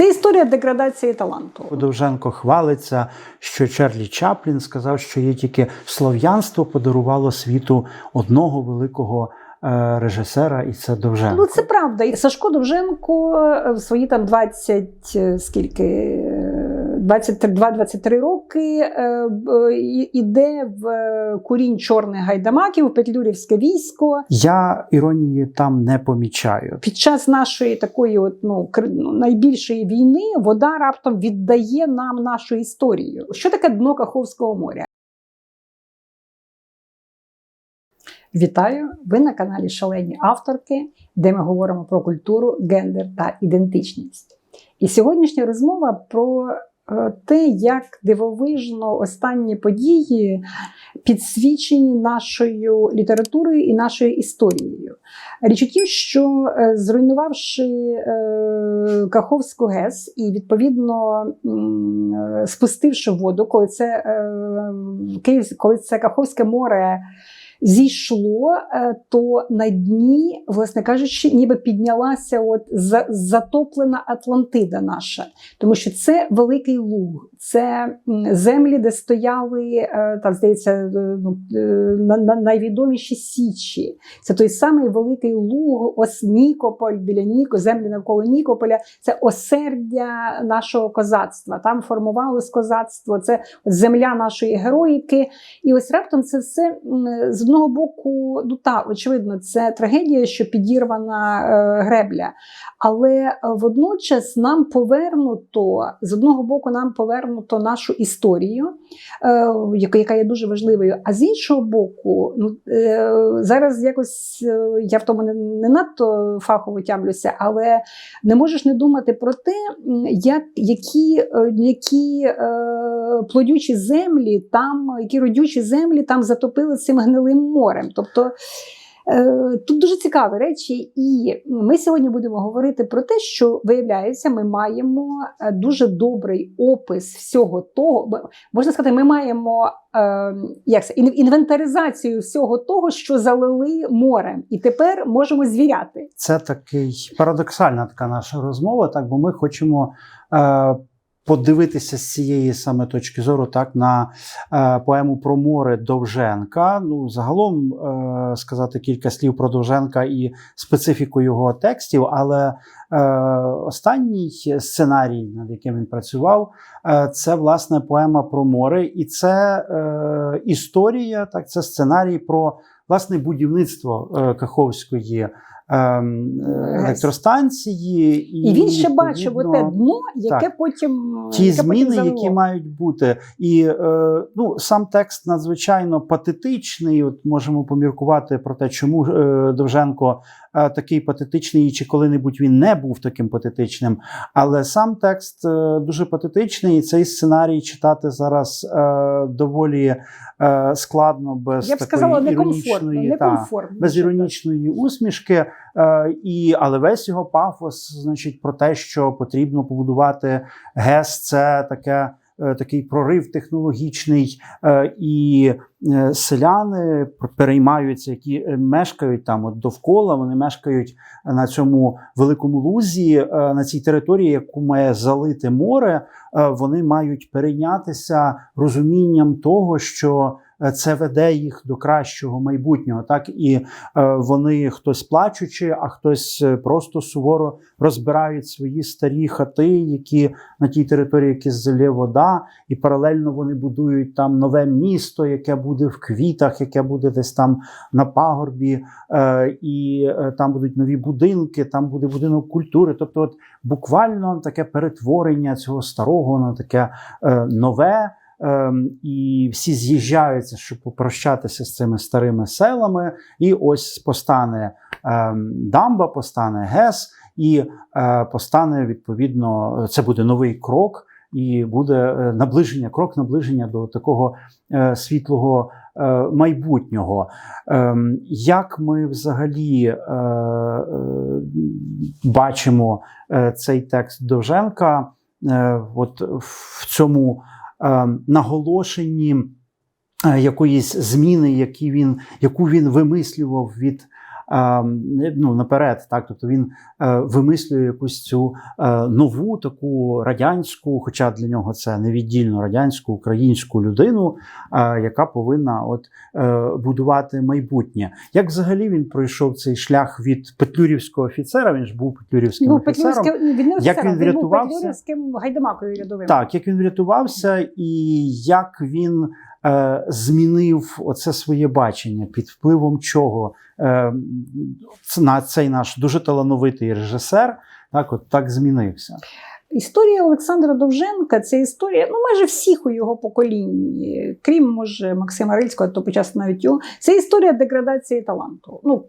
Це історія деградації таланту. Довженко хвалиться, що Чарлі Чаплін сказав, що є тільки слов'янство подарувало світу одного великого е, режисера, і це Довженко. Ну це правда. І Сашко Довженко е, в свої там 20, е, скільки. Е, 22-23 роки е, і- іде в е, курінь чорних гайдамаків, Петлюрівське військо. Я іронії там не помічаю. Під час нашої такої от, ну, ну, найбільшої війни вода раптом віддає нам нашу історію. Що таке дно Каховського моря? Вітаю! Ви на каналі Шалені авторки, де ми говоримо про культуру, гендер та ідентичність. І сьогоднішня розмова про е, те, як дивовижно останні події підсвічені нашою літературою і нашою історією. Річ у тім, що е, зруйнувавши е, Каховську ГЕС і відповідно е, спустивши воду, коли це коли це Каховське море зійшло, е, то на дні, власне кажучи, ніби піднялася от за- затоплена Атлантида наша, тому що це великий луг, це землі, де стояли е, там, здається, е, ну, на- на- найвідоміші січі. Це той самий великий луг, ось Нікополь біля Ніко, землі навколо Нікополя. Це осердя нашого козацтва. Там формувалось козацтво, це земля нашої героїки. І ось раптом це все з одного боку, ну та очевидно, це трагедія, що підірвана е, гребля. Але е, водночас нам повернуто з одного боку, нам повернуто нашу історію, е, яка, є дуже важливою. А з іншого боку, ну е, зараз якось е, я в тому не, не надто фахово тямлюся, але не можеш не думати про те, як, які, е, які е, плодючі землі там, які родючі землі там затопили цим гнилим морем. Тобто е, тут дуже цікаві речі, і ми сьогодні будемо говорити про те, що виявляється, ми маємо е, дуже добрий опис всього того. Можна сказати, ми маємо е, як це, інвентаризацію всього того, що залили морем, і тепер можемо звіряти. Це такий парадоксальна така наша розмова, так бо ми хочемо подивитися з цієї саме точки зору, так на е, поему про море Довженка. Ну, загалом е, сказати кілька слів про Довженка і специфіку його текстів, але е, останній сценарій, над яким він працював, це власне поема про море, і це історія, так, це сценарій про власне будівництво Каховської електростанції. І він ще бачив те дно, яке так. потім Ті яке зміни, потім які мають бути, і е, ну сам текст надзвичайно патетичний. От можемо поміркувати про те, чому е, Довженко такий патетичний, чи коли-небудь він не був таким патетичним. Але сам текст е, дуже патетичний, і цей сценарій читати зараз е, доволі е, складно без Я б такої сказала, некомфортно. іронічної та, без іронічної усмішки. Е, і, але весь його пафос, значить, про те, що потрібно побудувати ГЕС, це таке. Е, Такий прорив технологічний, е, і е, селяни переймаються, які мешкають там от довкола. Вони мешкають на цьому великому лузі, на цій території, яку має залити море. Вони мають перейнятися розумінням того, що це веде їх до кращого майбутнього. Так і е, вони хтось плачучи, а хтось е, просто суворо розбирають свої старі хати, які на тій території, які залє вода, і паралельно вони будують там нове місто, яке буде в квітах, яке буде десь там на пагорбі, е, і е, там будуть нові будинки, там буде будинок культури. Тобто, от буквально таке перетворення цього старого на таке е, нове. Ем, і всі з'їжджаються, щоб попрощатися з цими старими селами. І ось постане ем, дамба, постане ГЕС, і е, постане відповідно, це буде новий крок, і буде е, наближення, крок наближення до такого е, світлого майбутнього. Ем, як ми взагалі бачимо цей текст Довженка, от в цьому наголошенні е, якоїсь зміни, які він, яку він вимислював від ну, наперед. Так, тобто він е, вимислює якусь цю е, нову таку радянську, хоча для нього це невіддільно радянську українську людину, е, яка повинна от е, будувати майбутнє. Як взагалі він пройшов цей шлях від петлюрівського офіцера? Він ж був петлюрівським Ну, офіцером. Петлюрівським, він Як він був? Петлюрівським гайдамакою рядовим. Так, як він врятувався, і як він е, змінив оце своє бачення, під впливом чого е, на цей наш дуже талановитий режисер, так от так змінився. Історія Олександра Довженка це історія ну майже всіх у його поколінні, крім може Максима Рильського, то почасти навіть його. Це історія деградації таланту. Ну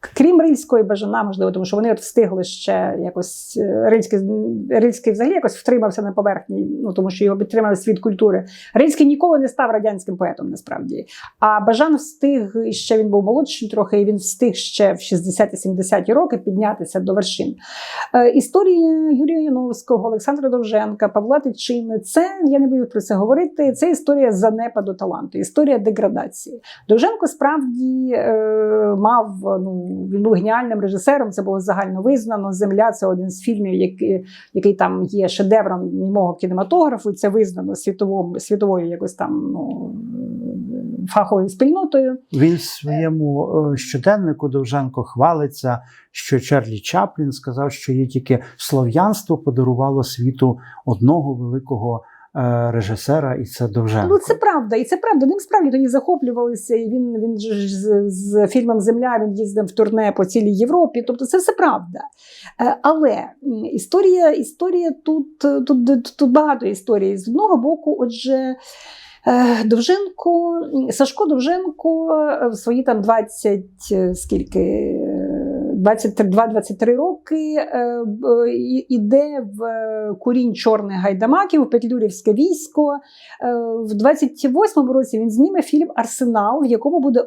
крім Рильського і Бажана, можливо, тому що вони от встигли ще якось е, Рильський, Рильський взагалі якось втримався на поверхні, ну тому що його підтримав світ культури. Рильський ніколи не став радянським поетом, насправді. А Бажан встиг ще він був молодшим трохи, і він встиг ще в 60-70 роки піднятися до вершин. Е, Історія Юрія Яновського, Олександра Довженка, Павла Тичини це я не буду про це говорити. Це історія занепаду таланту, історія деградації. Довженко справді е, мав ну він був геніальним режисером. Це було загально визнано. Земля це один з фільмів, який, який там є шедевром німого кінематографу. Це визнано світовою світовою якось там ну, фаховою спільнотою. Він в своєму е, щоденнику Довженко хвалиться, що Чарлі Чаплін сказав, що є тільки слов'янство подарувало світу одного великого режисера, і це Довженко. Ну це правда, і це правда. Ним справді тоді захоплювалися. І він він ж з, з фільмом Земля він їздив в турне по цілій Європі. Тобто, це все правда. Е, Але історія, історія тут, тут, тут, багато історій. З одного боку, отже. е, Довженко, Сашко Довженко е, в свої там 20, е, скільки, е, 22-23 роки е, і- іде в е, курінь чорних гайдамаків, Петлюрівське військо. Е, В 28-му році він зніме фільм Арсенал, в якому буде, е,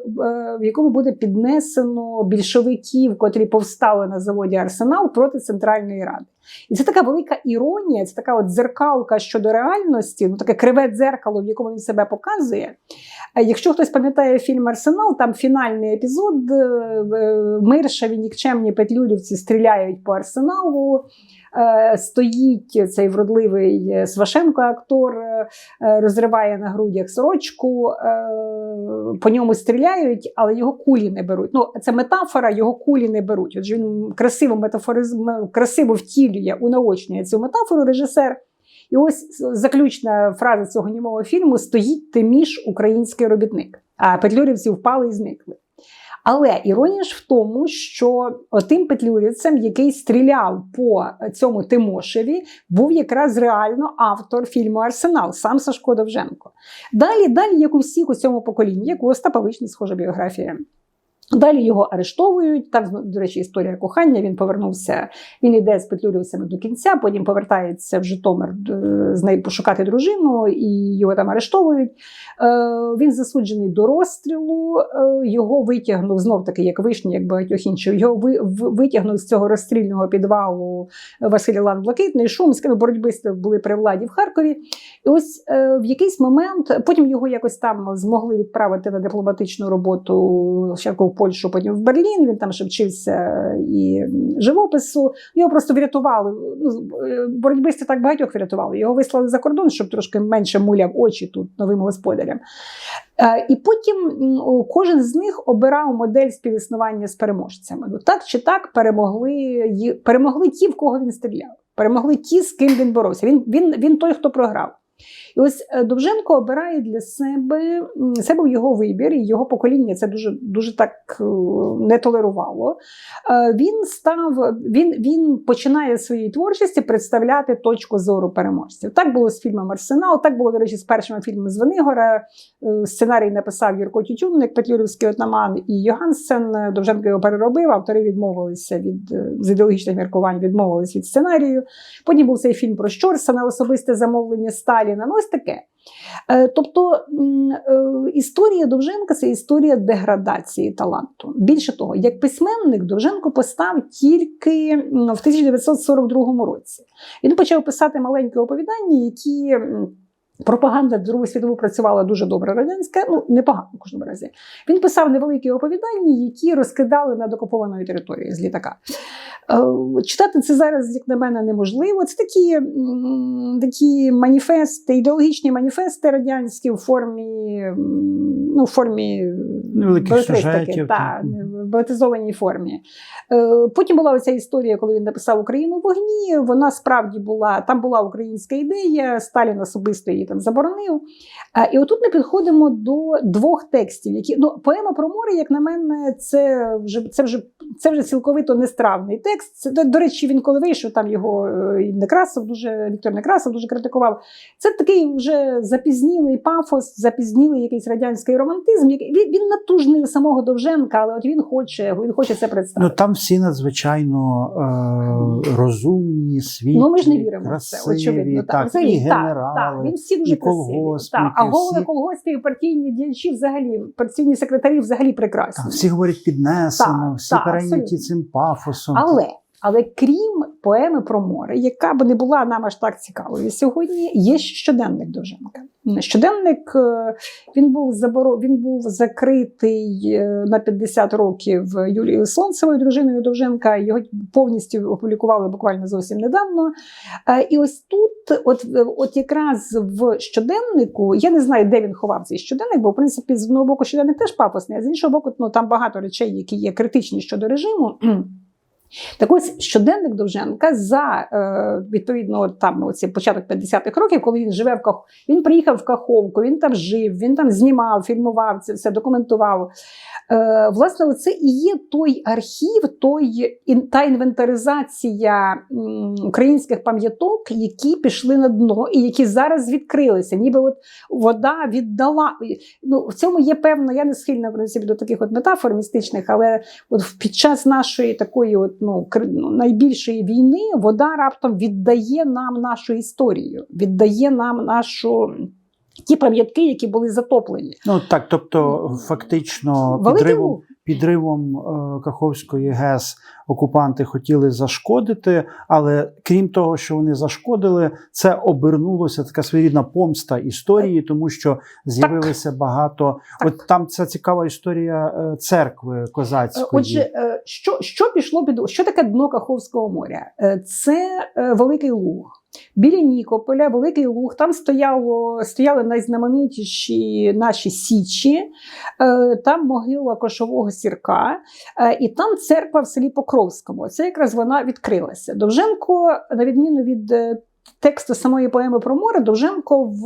в якому буде піднесено більшовиків, котрі повстали на заводі Арсенал проти Центральної Ради. І це така велика іронія, це така от дзеркалка щодо реальності, ну таке криве дзеркало, в якому він себе показує. Е, Якщо хтось пам'ятає фільм Арсенал, там фінальний епізод е, е, миршаві нікчемні петлюрівці стріляють по арсеналу. Е, Стоїть цей вродливий е, Свашенко, актор, е, розриває на грудях сорочку, по ньому стріляють, але його кулі не беруть. Ну, це метафора, його кулі не беруть. Отже, він красиво метафоризм, красиво втілює, унаочнює цю метафору режисер. І ось заключна фраза цього німого фільму стоїть ти між український робітник. А петлюрівці впали і зникли. Але іронія ж в тому, що тим петлюрівцем, який стріляв по цьому Тимошеві, був якраз реально автор фільму Арсенал, сам Сашко Довженко. Далі, далі, як у всіх у цьому поколінні, як у Остапа Вишні, схожа біографія. Далі його арештовують. Так, до речі, історія кохання. Він повернувся, він йде з петлюрівцями до кінця, потім повертається в Житомир е, з нею пошукати дружину, і його там арештовують. Е, Він засуджений до розстрілу. е, Його витягнув знов таки, як вишні, як багатьох інших. Його витягнув з цього розстрільного підвалу Василь Ілан Блакитний. Шумськими боротьбисти були при владі в Харкові. І ось в якийсь момент потім його якось там змогли відправити на дипломатичну роботу Польщу, потім в Берлін. Він там ще вчився і живопису. Його просто врятували. Ну, е, боротьбисти так багатьох врятували. Його вислали за кордон, щоб трошки менше муляв очі тут новим господарям. Е, І потім кожен з них обирав модель співіснування з переможцями. Ну так чи так перемогли, перемогли ті, в кого він стріляв. Перемогли ті, з ким він боровся. Він, він, він той, хто програв. І ось е, Довженко обирає для себе м, це був його вибір, і його покоління це дуже дуже так е, не толерувало. Е, Він став він, він починає в своїй творчості представляти точку зору переможців. Так було з фільмом Арсенал, так було, до речі, з першими фільмами Звенигора. Сценарій написав Юрко Тютюнник, Петлюрівський отаман і Йогансен. Довженко його переробив. Автори відмовилися від з ідеологічних міркувань, відмовилися від сценарію. Потім був цей фільм про Щорса на особисте замовлення Сталіна. Ну, ось таке. Е, Тобто е, історія Довженка це історія деградації таланту. Більше того, як письменник Довженко постав тільки в 1942 році. Він почав писати маленькі оповідання, які. Пропаганда Другу світову працювала дуже добре радянська, ну непогано в кожному разі. Він писав невеликі оповідання, які розкидали над окупованою територією з літака. Е, Читати це зараз, як на мене, неможливо. Це такі, такі маніфести, ідеологічні маніфести радянські в формі, ну, в формі сюжетів, та, балетизованій формі. Е, Потім була оця історія, коли він написав Україну в вогні. Вона справді була, там була українська ідея, Сталін особисто її там заборонив. Е, І отут ми підходимо до двох текстів, які ну, поема про море, як на мене, це вже це вже це вже цілковито нестравний текст. Це до, речі, він коли вийшов, там його е, і Некрасов дуже Віктор Некрасов дуже критикував. Це такий вже запізнілий пафос, запізнілий якийсь радянський романтизм. який- Він, він натужний самого Довженка, але от він хоче, він хоче це Ну там всі надзвичайно е, розумні, світлі, Ну, ми ж не віримо в це, очевидно. так, Взагалі, і генерали. Так, він всі дуже і красиві. Так, а голови всі- колгоспів, партійні діячі взагалі, партійні секретарі взагалі прекрасні. Так, всі говорять піднесено, Так, всі так, перейняті абсолютно. цим пафосом. Але, але крім поеми про море, яка б не була нам аж так цікавою сьогодні, є щоденник Довженка. Щоденник е, він був заборо... він був закритий е, на 50 років Юлією Сонцевою, дружиною Довженка. Його повністю опублікували буквально зовсім недавно. Е, І ось тут, от, от якраз в щоденнику, я не знаю, де він ховав цей щоденник, бо в принципі з одного боку щоденник теж пафосний, а з іншого боку, ну там багато речей, які є критичні щодо режиму. Так ось щоденник Довженка за е, відповідно там оці початок 50-х років, коли він живе в Ках... він приїхав в Каховку, він там жив, він там знімав, фільмував це все, документував. Е, власне, оце і є той архів, той та інвентаризація українських пам'яток, які пішли на дно і які зараз відкрилися. Ніби от вода віддала. Ну, в цьому є певно, я не схильна в принципі до таких от метафор містичних, але от під час нашої такої от, ну, ну, найбільшої війни вода раптом віддає нам нашу історію, віддає нам нашу. Ті пам'ятки, які були затоплені. Ну так, тобто, фактично, підриву. підривом. Підривом е, Каховської ГЕС окупанти хотіли зашкодити, але крім того, що вони зашкодили, це обернулося така своєрідна помста історії, тому що з'явилося багато. Так. От там ця цікава історія е, церкви козацької. Отже, е, що, що пішло під що таке дно Каховського моря? Це великий луг. Біля Нікополя, великий луг, там стояло, стояли найзнаменитіші наші січі, е, там могила кошового сірка, е, і там церква в селі Покровському. Це якраз вона відкрилася. Довженко, на відміну від е, тексту самої поеми про море, Довженко в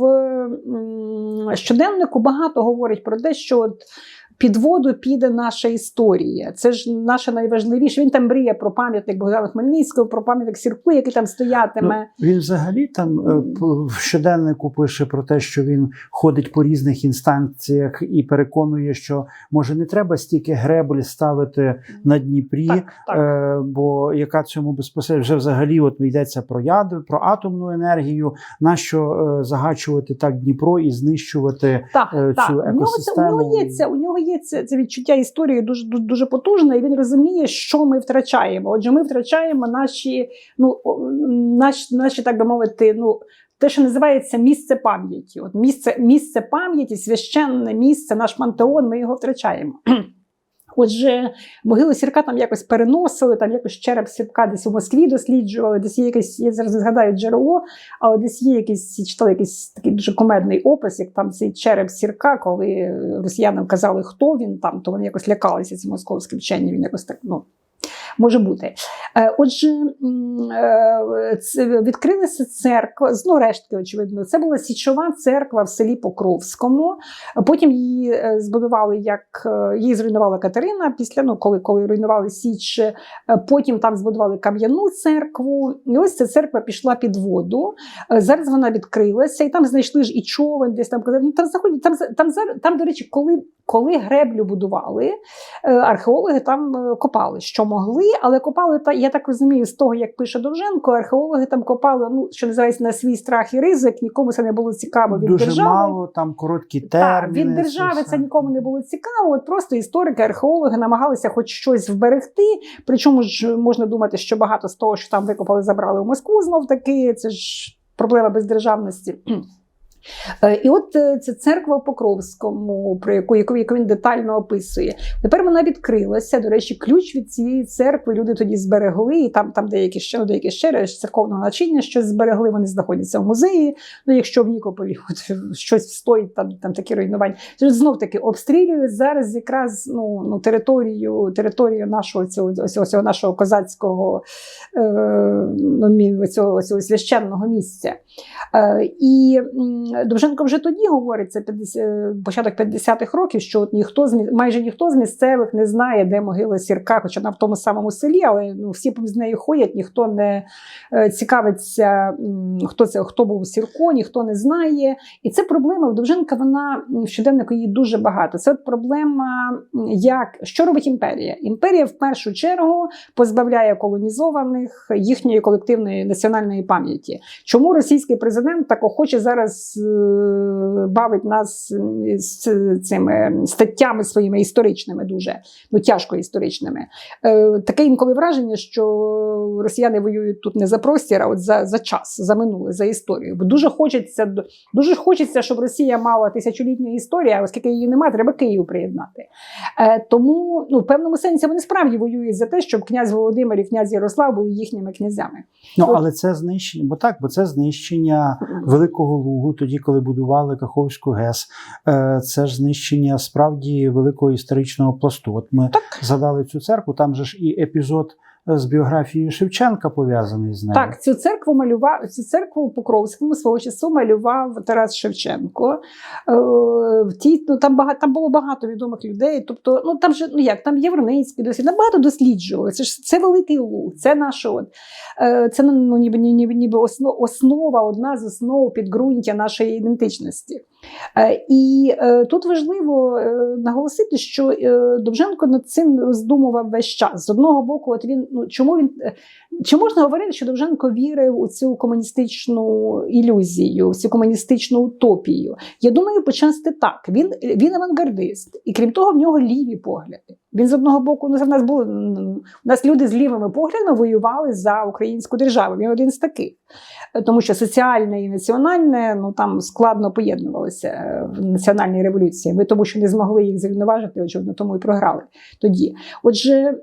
щоденнику багато говорить про те, що от під воду піде наша історія. Це ж наше найважливіше. Він там мріє про пам'ятник Богдана Хмельницького, про пам'ятник Сірку, який там стоятиме. Ну, він взагалі там е, в щоденнику пише про те, що він ходить по різних інстанціях і переконує, що може не треба стільки греблі ставити на Дніпрі, так, так. Е, бо яка цьому безпосередньо вже взагалі от йдеться про ядер, про атомну енергію. Нащо е, загачувати так Дніпро і знищувати? Так, е, так. цю У нього, це, у нього є це, у нього є це, це відчуття історії дуже, дуже, дуже потужне, і він розуміє, що ми втрачаємо. Отже, ми втрачаємо наші, ну, наші, наші так би мовити, ну. Те, що називається місце пам'яті. От місце, місце пам'яті, священне місце, наш пантеон, ми його втрачаємо. Отже, могилу сірка там якось переносили, там якось череп сірка десь у Москві досліджували, десь є якесь, я зараз не згадаю джерело, але десь є якийсь, читали якийсь такий дуже комедний опис, як там цей череп сірка, коли росіянам казали, хто він там, то вони якось лякалися ці московські вчені, він якось так, ну. Може бути. Е, Отже, е, відкрилася церква, ну, рештки, очевидно, це була січова церква в селі Покровському. Потім її е, збудували, як її зруйнувала Катерина після ну, коли, коли руйнували Січ. Потім там збудували кам'яну церкву. І ось ця церква пішла під воду. Зараз вона відкрилася, і там знайшли ж і човен, десь там Ну, там. Там, там, зараз- там, до речі, коли, коли греблю будували, е, археологи там е, копали, що могли, але копали я так розумію, з того, як пише Довженко, археологи там копали, ну що називається на свій страх і ризик. Нікому це не було цікаво від Дуже держави. мало там короткі Так, від держави це це нікому не було цікаво. От просто історики, археологи намагалися хоч щось вберегти. Причому ж можна думати, що багато з того, що там викопали, забрали в Москву знов таки. Це ж проблема бездержавності. Е, І от е, ця церква в Покровському, про яку, яку, він детально описує. Тепер вона відкрилася. До речі, ключ від цієї церкви люди тоді зберегли, і там, там деякі ще ну, деякі ще церковного начиння щось зберегли. Вони знаходяться в музеї. Ну, якщо в Нікополі от, щось стоїть, там, там такі руйнування. Знов таки обстрілюють зараз якраз ну, ну, територію, територію нашого цього, цього, цього нашого козацького е, ну, цього, цього священного місця. Е, і Довженко вже тоді говорить, це 50, початок 50-х років, що от ніхто майже ніхто з місцевих не знає, де могила Сірка, хоча вона в тому самому селі, але ну, всі з нею ходять, ніхто не е, цікавиться, хто це, хто був Сірко, ніхто не знає. І це проблема в Довженка. Вона в щоденнику її дуже багато. Це от проблема, як що робить імперія. Імперія в першу чергу позбавляє колонізованих їхньої колективної національної пам'яті. Чому російський президент так охоче зараз е, бавить нас з цими статтями своїми історичними, дуже ну тяжко історичними? Е, Таке інколи враження, що росіяни воюють тут не за простір, а от за, за час, за минуле, за історію. Бо дуже хочеться дуже хочеться, щоб Росія мала тисячолітню історію, а оскільки її немає, треба Київ приєднати. Е, Тому ну, в певному сенсі вони справді воюють за те, щоб князь Володимир і князь Ярослав були їхніми князями. Ну але це знищення, бо так, бо це знищення Великого Лугу, тоді, коли будували Каховську ГЕС. Е, Це ж знищення справді великого історичного пласту. От ми Так. згадали цю церкву, там же ж і епізод з біографією Шевченка пов'язаний з нею. Так, цю церкву малював цю церкву у Покровському свого часу малював Тарас Шевченко. Е, в тій, ну, там, багато, там було багато відомих людей. Тобто, ну там же ну як там Євроницький досвід, там багато досліджували. Це ж це великий луг, це наше от. Е, це ну, ніби, ніби, ніби основ, основа, одна з основ підґрунтя нашої ідентичності. Е, І е, тут важливо е, наголосити, що Довженко над цим роздумував весь час. З одного боку, от він ну чому він чи можна говорити, що Довженко вірив у цю комуністичну ілюзію, в цю комуністичну утопію? Я думаю, почасти так. Він, він авангардист, і крім того, в нього ліві погляди. Він з одного боку, ну в нас було у нас люди з лівими поглядами воювали за українську державу. Він один з таких. Е, Тому що соціальне і національне ну там складно поєднувалося е, в національній революції. Ми тому, що не змогли їх зрівноважити, очевидно, тому і програли тоді. Отже,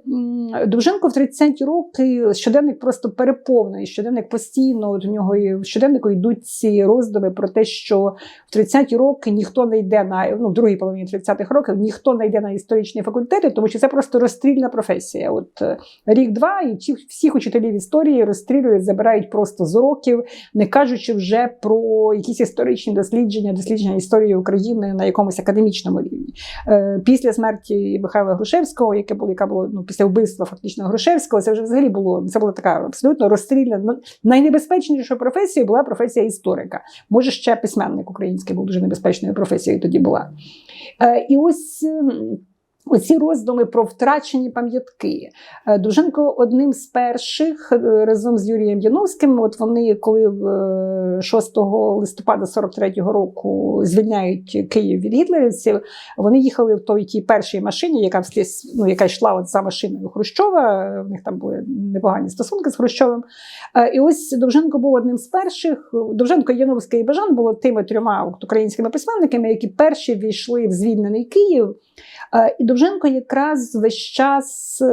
Довженко в 30-ті роки щоденник просто переповнений. Щоденник постійно от у нього в щоденнику йдуть ці роздуми про те, що в 30-ті роки ніхто не йде на ну в другій половині 30-х років, ніхто не йде на історичні факультети, що це просто розстрільна професія. От е, рік-два, і всіх учителів історії розстрілюють, забирають просто з уроків, не кажучи вже про якісь історичні дослідження, дослідження історії України на якомусь академічному рівні. Е, Після смерті Михайла Грушевського, яке було, яка було ну, після вбивства фактично Грушевського, це вже взагалі було це була така абсолютно розстріляна. Ну, Найнебезпечнішою професією була професія історика. Може, ще письменник український був дуже небезпечною професією тоді була. Е, І ось. Оці роздуми про втрачені пам'ятки. Е, Довженко одним з перших е, разом з Юрієм Яновським. От вони, коли е, 6 листопада 43-го року звільняють Київ від гітлерівців, вони їхали в той тій першій машині, яка вслід, ну, яка йшла от за машиною Хрущова. В них там були непогані стосунки з Хрущовим. Е, І ось Довженко був одним з перших. Довженко, Яновський і Бажан були тими трьома українськими письменниками, які перші війшли в звільнений Київ. Е, І Довженко якраз весь час е,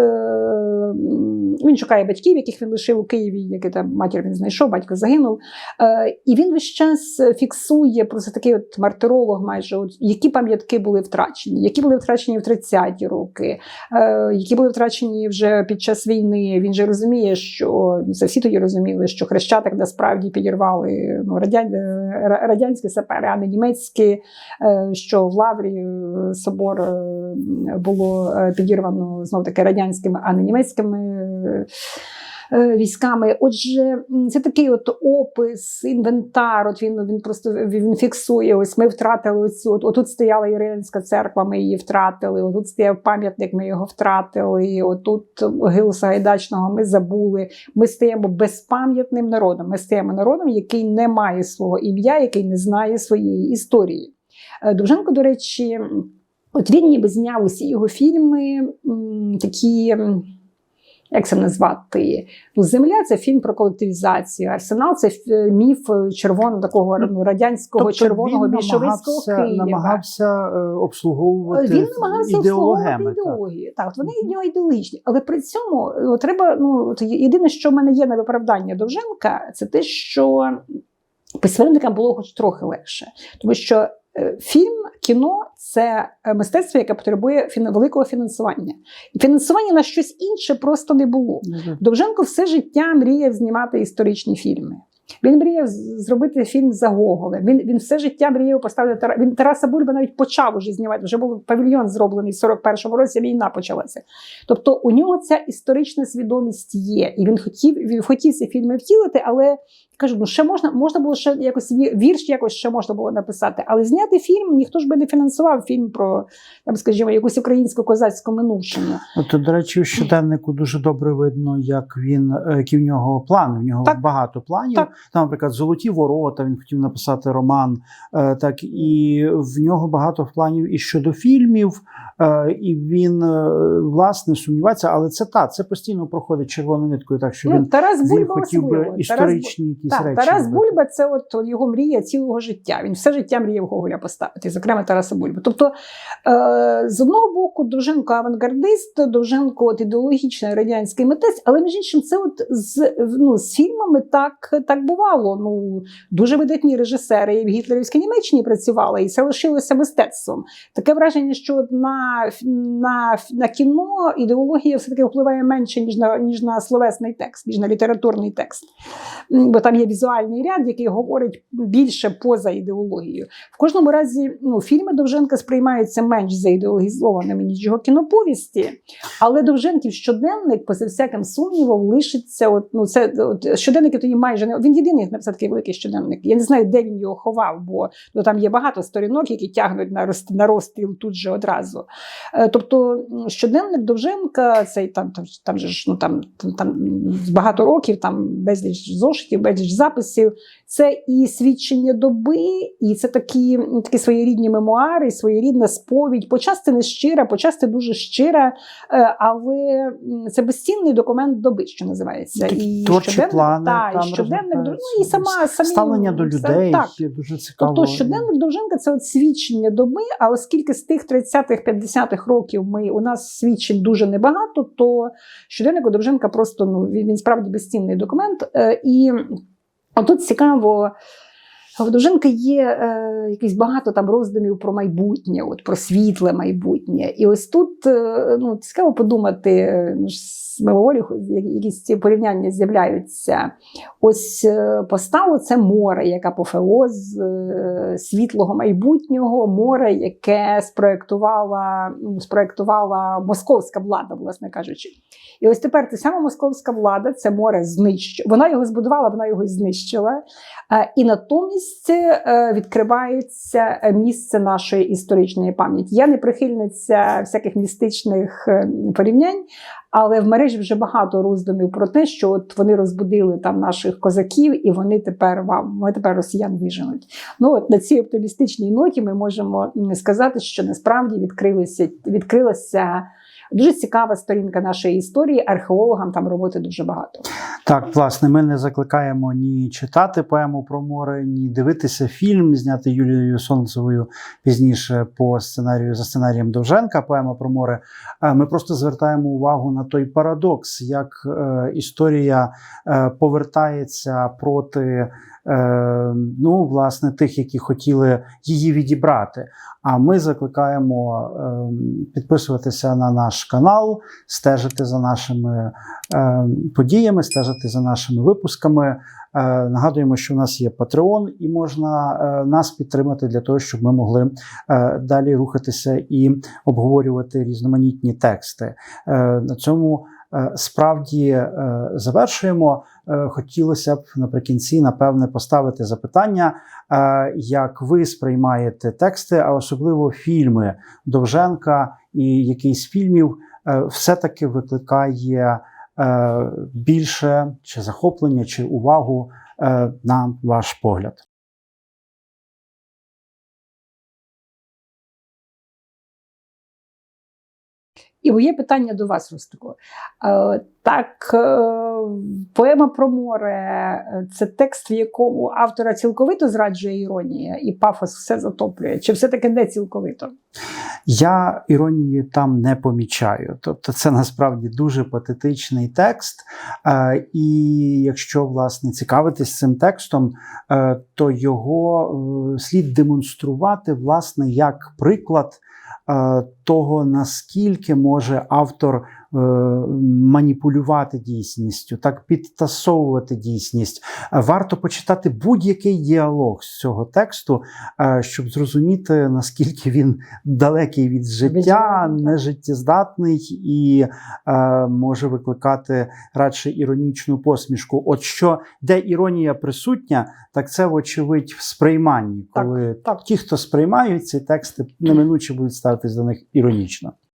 він шукає батьків, яких він лишив у Києві, які там матір він знайшов, батько загинув. Е, І він весь час фіксує просто такий от мартиролог, майже от, які пам'ятки були втрачені, які були втрачені в 30-ті роки, е, які були втрачені вже під час війни. Він же розуміє, що ну, це всі тоді розуміли, що хрещатик насправді підірвали ну, радян, е, радянські сапери, а не німецькі, що в Лаврі собор було е, підірвано знов таки радянськими, а не німецькими. е, е, Військами, отже, це такий от опис, інвентар. От він він просто він фіксує. Ось ми втратили оцю. От, отут стояла Іринська церква, ми її втратили. Отут стояв пам'ятник, ми його втратили. Отут могилу Сагайдачного ми забули. Ми стаємо безпам'ятним народом. Ми стаємо народом, який не має свого ім'я, який не знає своєї історії. Довженко, до речі, От він ніби зняв усі його фільми такі. як це назвати? Ну, Земля це фільм про колективізацію. Арсенал це міф е, червоного такого ну, радянського червоного він більшовицького намагався, Києва. намагався е, обслуговувати Він намагався обслуговувати ідеології. Так, от вони в нього ідеологічні. Але при цьому е, треба. Ну єдине, що в мене є на виправдання Довженка, це те, що письменникам було хоч трохи легше, тому що. Е, Фільм, кіно це е, мистецтво, яке потребує великого фінансування. І фінансування на щось інше просто не було. Довженко все життя мріяв знімати історичні фільми. Він мріяв зробити фільм за Гоголем. Він, він все життя мріяв поставити Він Тараса Бульба навіть почав уже знімати. Вже був павільйон зроблений в 41-му році. Війна почалася. Тобто у нього ця історична свідомість є, і він хотів він хотів ці фільми втілити, але кажу, ну ще можна, можна було ще якось ві- вірш, якось ще можна було написати. Але зняти фільм ніхто ж би не фінансував фільм про там, скажімо, якусь українську козацьку минувшину. Ну, то, до речі, у щоденнику дуже добре видно, як він, е, які в нього плани. В нього Так. багато планів. Так. Там, наприклад, Золоті ворота, він хотів написати роман. е, Так, і в нього багато планів і щодо фільмів, е, і він, власне, сумнівається, але це та, це постійно проходить червоною ниткою, так що Ну, він, Тарас він хотів би Тарас історичні якісь Так, речі. Тарас робити. Бульба це от, його мрія цілого життя. Він все життя мріяв Гоголя поставити, зокрема Тараса Бульба. Тобто, е, з одного боку, Довженко авангардист, Довженко от ідеологічний радянський митець, але між іншим, це от з, ну, з фільмами так, так бувало. Ну, дуже видатні режисери і в гітлерівській Німеччині працювали, і це лишилося мистецтвом. Таке враження, що на, на, на кіно ідеологія все-таки впливає менше, ніж на, ніж на словесний текст, ніж на літературний текст. Бо там є візуальний ряд, який говорить більше поза ідеологією. В кожному разі ну, фільми Довженка сприймаються менш заідеологізованими, ніж його кіноповісті. Але Довженків щоденник, поза всяким сумнівом, лишиться. От, ну, це, от, щоденники тоді майже не він єдиний написав такий великий щоденник. Я не знаю, де він його ховав, бо ну, там є багато сторінок, які тягнуть на, роз, на розстріл тут же одразу. Е, Тобто щоденник Довженка, цей там, там, там ж ну там, там багато років, там безліч зошитів, безліч записів. Це і свідчення доби, і це такі, такі своєрідні мемуари, своєрідна сповідь. Почасти не щира, почасти дуже щира, е, але це безцінний документ доби, що називається. Такі творчі плани та, там і щоденник, ну і сама самі, ставлення до людей Так. є дуже цікаво. Тобто щоденник Довженка це от свідчення доби. А оскільки з тих 30-х, 50-х років ми у нас свідчень дуже небагато, то щоденник Довженка просто ну він, справді безцінний документ. Е, і отут цікаво. В Довженка є е, якісь багато там роздумів про майбутнє, от про світле майбутнє. І ось тут е, ну, цікаво подумати, е, ну, мимоволі якісь ці порівняння з'являються. Ось е, постало це море, як апофеоз е, світлого майбутнього, море, яке спроектувала, ну, спроектувала московська влада, власне кажучи. І ось тепер та сама московська влада це море знищила. Вона його збудувала, вона його знищила. Е, І натомість е, відкривається місце нашої історичної пам'яті. Я не прихильниця всяких містичних е, порівнянь, але в мережі вже багато роздумів про те, що от вони розбудили там наших козаків, і вони тепер вам вони тепер росіян виженуть. Ну от на цій оптимістичній ноті ми можемо сказати, що насправді відкрилися відкрилася. Дуже цікава сторінка нашої історії. Археологам там роботи дуже багато. Так, власне, ми не закликаємо ні читати поему про море, ні дивитися фільм, знятий Юлією Сонцевою пізніше по сценарію за сценарієм Довженка. Поема про море. Ми просто звертаємо увагу на той парадокс, як е, історія е, повертається проти. Е, Ну, власне, тих, які хотіли її відібрати. А ми закликаємо е, підписуватися на наш канал, стежити за нашими е, подіями, стежити за нашими випусками. Нагадуємо, що у нас є Patreon, і можна нас підтримати для того, щоб ми могли далі рухатися і обговорювати різноманітні тексти. На цьому справді е, завершуємо. Е, Хотілося б наприкінці, напевне, поставити запитання, е, як ви сприймаєте тексти, а особливо фільми Довженка і якийсь фільмів е, все-таки викликає е, більше чи захоплення, чи увагу е, на ваш погляд. І моє питання до вас, Ростико. Е, Так, е, поема про море це текст, в якому автора цілковито зраджує іронія, і пафос все затоплює, чи все-таки не цілковито? Я іронії там не помічаю. Тобто, це насправді дуже патетичний текст. Е, І якщо власне цікавитись цим текстом, то його слід демонструвати власне як приклад того, наскільки може автор е, маніпулювати дійсністю, так підтасовувати дійсність. Е, Варто почитати будь-який діалог з цього тексту, е, щоб зрозуміти, наскільки він далекий від життя, нежиттєздатний і е, може викликати радше іронічну посмішку. От що де іронія присутня, так це вочевидь в сприйманні, Так, коли так. ті, хто сприймають ці тексти, неминуче будуть ставитись до них іронічно.